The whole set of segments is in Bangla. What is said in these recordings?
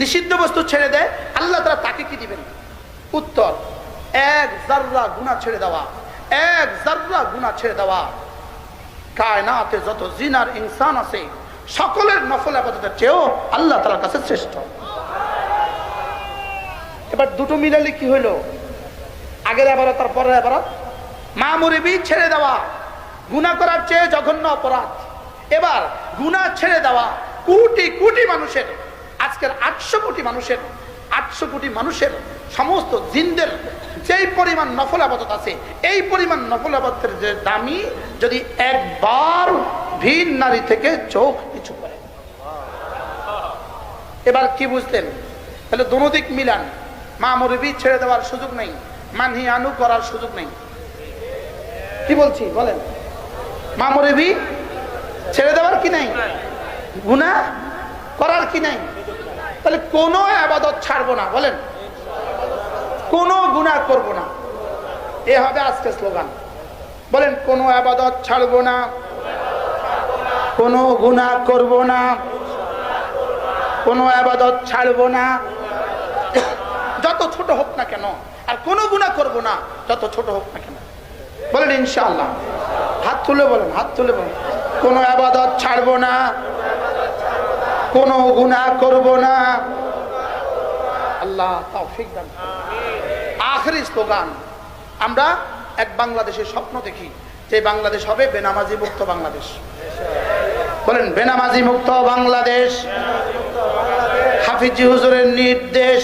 নিষিদ্ধ বস্তু ছেড়ে দেয়, আল্লাহ তারা তাকে কি দিবেন? উত্তর, এক জাররা গুণা ছেড়ে দেওয়া, এক জাররা গুণা ছেড়ে দেওয়া। কায়নাতে যত জিনার ইনসান আছে, সকলের নফল আবাদতের চেয়েও আল্লাহ তালার কাছে শ্রেষ্ঠ। এবার দুটো মিলালে কি হইল? আগের আবারত আর পরের আবারত। মা মুরিবি ছেড়ে দেওয়া গুণা করার চেয়ে জঘন্য অপরাধ। এবার গুণা ছেড়ে দেওয়া, কোটি কোটি মানুষের আজকের আটশো কোটি মানুষের, আটশো কোটি মানুষের সমস্ত জিনদের যেই পরিমাণ নফল আবাদত আছে, এই পরিমাণ নফল আবাদতের যে দামি যদি একবার ভিন নারী থেকে চোখ কিছু করে। এবার কি বুঝলেন? তাহলে দোনো মিলান। মা মরবি ছেড়ে দেওয়ার সুযোগ নেই, মানহি আনু করার সুযোগ নেই। কি বলছি? বলেন। মা মরবি ছেড়ে দেওয়ার কি নাই? গুণা করার কি নাই? তাহলে কোনো আবাদত ছাড়বো না, বলেন। কোনো গুণা করব না। এ হবে আজকে স্লোগান। বলেন, কোনো আবাদত ছাড়বো না, কোনো গুণা করব না, কোনো আবাদত ছাড়বো না। যত ছোট হোক না কেন, আর কোনো গুণা করব না, যত ছোট হোক না কেন। বলেন ইনশাল্লাহ হাত তুলে বলেন, হাত তুলে বলেন। কোনো আবাদত ছাড়বো না কোনো গুণা করব না। আল্লাহ। আখেরি স্লোগান, আমরা এক বাংলাদেশের স্বপ্ন দেখি, যে বাংলাদেশ হবে বেনামাজি মুক্ত বাংলাদেশ। বলেন বেনামাজি মুক্ত বাংলাদেশ। হাফিজি হুজুরের নির্দেশ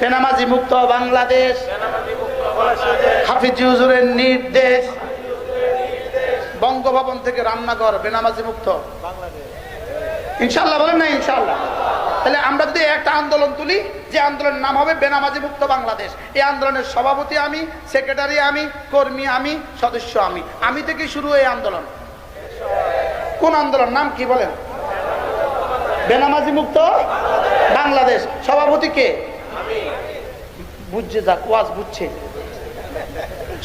বেনামাজি মুক্ত বাংলাদেশ। হাফিজি হুজুরের নির্দেশ, বঙ্গভবন থেকে রান্নাঘর বেনামাজি মুক্ত ইনশাল্লাহ বলেন না ইনশাল্লাহ তাহলে আমরা যদি একটা আন্দোলন তুলি, যে আন্দোলনের নাম হবে বেনামাজি মুক্ত বাংলাদেশ। এই আন্দোলনের সভাপতি আমি, সেক্রেটারি আমি, কর্মী আমি, সদস্য আমি। আমি থেকে শুরু এই আন্দোলন। কোন আন্দোলন? নাম কি বলেন? বেনামাজি মুক্ত বাংলাদেশ। সভাপতি কে? বুঝছে যাক ওয়াজ বুঝছে।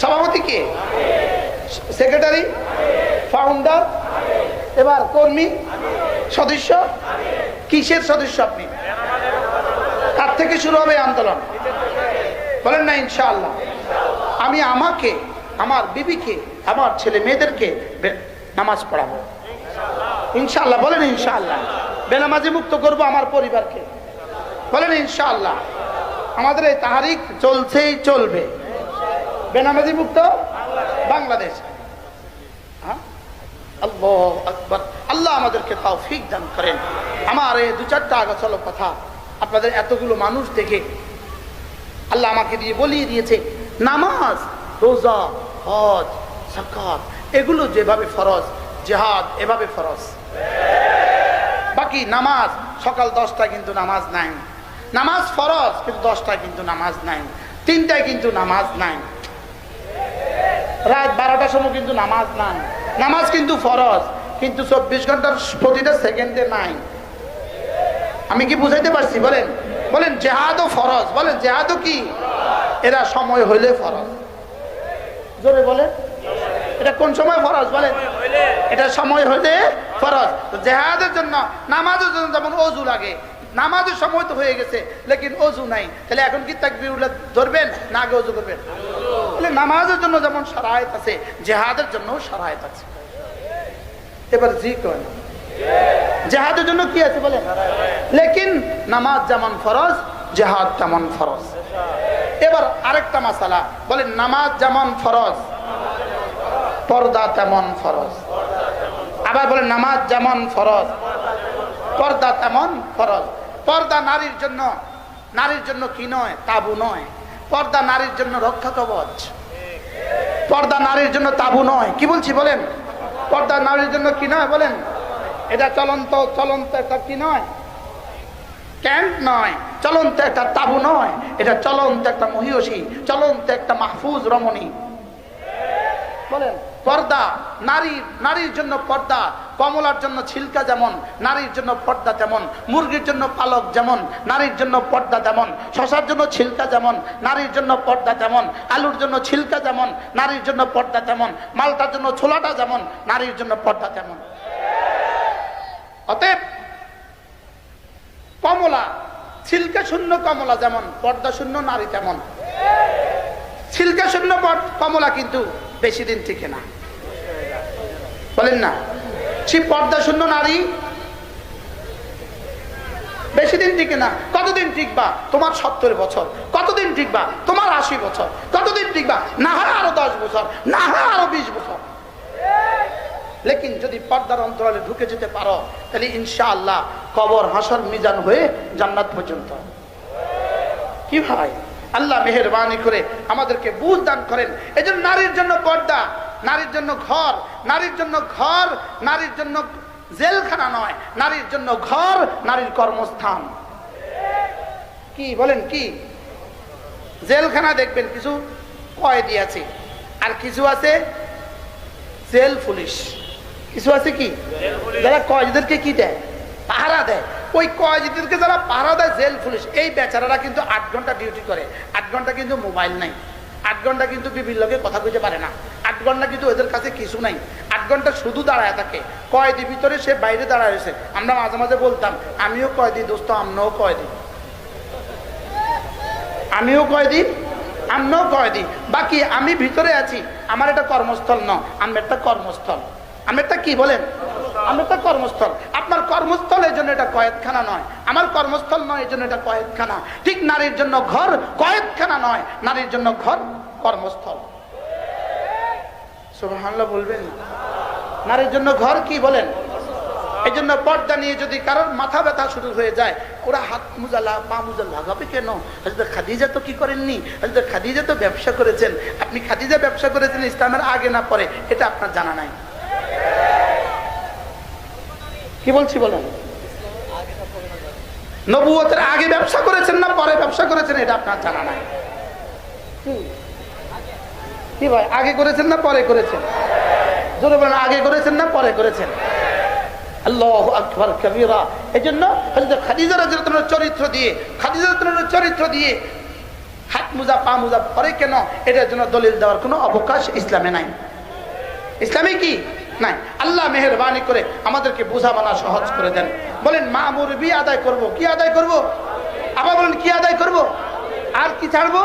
সভাপতি কে? সেক্রেটারি? ফাউন্ডার? এবার কর্মী, সদস্য, কিসের সদস্য আপনি? তার থেকে শুরু হবে আন্দোলন। বলেন না, ইনশাআল্লাহ। আমি আমাকে, আমার বিবিকে, আমার ছেলে মেয়েদেরকে নামাজ পড়াবো। ইনশাআল্লাহ, বলেন ইনশাআল্লাহ। বেনামাজি মুক্ত করব আমার পরিবারকে। বলেন ইনশাআল্লাহ। আমাদের এই তাহারিক চলছেই চলবে। বেনামাজি মুক্ত বাংলাদেশ হ্যাঁ? আল্লাহ আকবার আল্লাহ আমাদেরকে তৌফিক দান করেন। আমার এই দু চারটা আগচলো কথা। আপনাদের এতগুলো মানুষ দেখে আল্লাহ আমাকে দিয়ে বলিয়ে দিয়েছে, নামাজ, রোজা, হজ সাকাত এগুলো যেভাবে ফরজ, জেহাদ এভাবে ফরজ। বাকি নামাজ, সকাল দশটায় কিন্তু নামাজ নাই। নামাজ ফরজ, কিন্তু দশটায় কিন্তু নামাজ নাই। তিনটায় কিন্তু নামাজ নাই। রাত বারোটার সময় কিন্তু নামাজ নাই। নামাজ কিন্তু ফরজ। কিন্তু চব্বিশ ঘণ্টার প্রতিটা সেকেন্ডে নাই। আমি কি বুঝাইতে পারছি? বলেন। বলেন, জেহাদও ফরজ। বলেন, জেহাদও কি? এরা সময় হইলে ফরজ। জোরে বলেন। এটা কোন সময় ফরজ? বলেন। এটা সময় হইলে ফরজ। জেহাদের জন্য, নামাজের জন্য যেমন অজু লাগে, নামাজের সময় তো হয়ে গেছে, লেকিন অজু নাই। তাহলে এখন কি তাকবির ধরবেন না আগে অজু করবেন? নামাজের জন্য যেমন সারায়ত আছে, জেহাদের জন্য সারায়ত আছে। এবার জি কেন জেহাদের জন্য কি আছে বলেন? লেকিন নামাজ যেমন ফরজ, জেহাদ তেমন ফরজ। এবার আরেকটা মাসালা, বলেন নামাজ যেমন ফরজ, পর্দা তেমন ফরজ। আবার বলেন নামাজ যেমন ফরজ, পর্দা তেমন ফরজ। পর্দা নারীর জন্য নারীর জন্য কি নয়? তাবু নয়। পর্দা নারীর জন্য রক্ষা কবচ। পর্দা নারীর জন্য তাবু নয়। কি বলছি বলেন? পর্দা নারীর জন্য কি নয় বলেন? এটা চলন্ত চলন্ত একটা কি নয়? ক্যাম্প নয়, চলন্ত একটা তাবু নয়। এটা চলন্ত একটা মহিষী, চলন্ত একটা মাহফুজ রমণী। বলেন, পর্দা নারীর নারীর জন্য পর্দা কমলার জন্য ছিলকা যেমন, নারীর জন্য পর্দা তেমন, মুরগির জন্য পালক যেমন, নারীর জন্য পর্দা তেমন, শশার জন্য ছিলকা যেমন, নারীর জন্য পর্দা তেমন, আলুর জন্য ছিলকা যেমন, নারীর জন্য পর্দা তেমন, মালটার জন্য ছোলাটা যেমন, নারীর জন্য পর্দা তেমন। অতএব কমলা, ছিলকা শূন্য কমলা যেমন, পর্দা শূন্য নারী তেমন। ছিলকা শূন্য কমলা কিন্তু বেশি দিন টিকে না। বলেন না। সে পর্দা শূন্য, নারী। বেশি দিন টিকে না। কতদিন টিকবা? তোমার সত্তর বছর। কতদিন টিকবা? তোমার আশি বছর। কতদিন টিকবা? না হয় আরও দশ বছর, না হয় আরও বিশ বছর। লেকিন যদি পর্দার অন্তরালে ঢুকে যেতে পারো, তাহলে ইনশাআল্লাহ কবর, হাসর মিজান হয়ে জান্নাত পর্যন্ত। কি ভাই? আল্লাহ মেহরবানি করে আমাদেরকে বুঝ দান করেন। এই জন্য নারীর জন্য পর্দা। নারীর জন্য ঘর নারীর জন্য ঘর নারীর জন্য জেলখানা নয় নারীর জন্য ঘর নারীর কর্মস্থান। কি বলেন কি? জেলখানা দেখবেন কিছু কয়েদি আছে আর কিছু আছে জেল পুলিশ। কিছু আছে কি? যারা কয়েদিদেরকে কি দেয়? পাহারা দেয়। ওই কয়েদিদেরকে যারা পাহারা দেয় জেল পুলিশ। এই বেচারারা কিন্তু আট ঘণ্টা ডিউটি করে আট ঘণ্টা কিন্তু মোবাইল নাই আট ঘণ্টা কিন্তু বিভিন্ন লোকে কথা কইতে পারে না। আট ঘণ্টা কিন্তু ওদের কাছে কিছু নাই। আট ঘণ্টা শুধু দাঁড়ায় থাকে। কয়েদি ভিতরে সে বাইরে দাঁড়ায় রয়েছে। আমরা মাঝে মাঝে বলতাম, আমিও কয়েদি দোস্ত, আমরাও কয়েদি আমিও কয়েদি আমিও কয়েদি বাকি আমি ভিতরে আছি। আমার একটা কর্মস্থল ন আমার একটা কর্মস্থল। আমি একটা কি বলেন? আমি একটা কর্মস্থল। আপনার কর্মস্থল এই জন্য এটা কয়েদখানা নয়। আমার কর্মস্থল নয় এই জন্য এটা কয়েদখানা ঠিক নারীর জন্য ঘর কয়েদখানা নয়। নারীর জন্য ঘর কর্মস্থল। সুবহানাল্লাহ বলবেন। নারীর জন্য ঘর কি বলেন? এই জন্য পর্দা নিয়ে যদি কারোর মাথা ব্যথা শুরু হয়ে যায় ওরা হাত মুজালা, পা মুজা লাগাবে কেন? হজরত খাদিজা তো কি করেননি? হজরত খাদিজা তো ব্যবসা করেছেন। আপনি খাদিজা ব্যবসা করেছেন, ইসলামের আগে না পরে, এটা আপনার জানা নাই। কি বলছি বলেন? নবুয়তের আগে ব্যবসা করেছেন না পরে ব্যবসা করেছেন, এটা আপনার জানা নাই। কি? ভাই, আগে করেছেন না পরে করেছেন? জোরে বলেন, আগে করেছেন না পরে করেছেন? আল্লাহ এই জন্য চরিত্র দিয়ে চরিত্র দিয়ে, হাত মুজা, পা মুজা পরে কেন? এটার জন্য দলিল দেওয়ার কোনো অবকাশ ইসলামে নাই। ইসলামে কি? নাই। আল্লাহ মেহরবানি করে আমাদেরকে বোঝা মানা সহজ করে দেন। বলেন, মা মুরবি আদায় করব, কি আদায় করব? আবার বলেন, কি আদায় করব? আর কি ছাড়বো?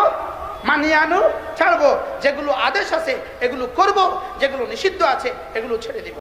মানিয়ে আনো ছাড়বো। যেগুলো আদেশ আছে এগুলো করব। যেগুলো নিষিদ্ধ আছে এগুলো ছেড়ে দিব।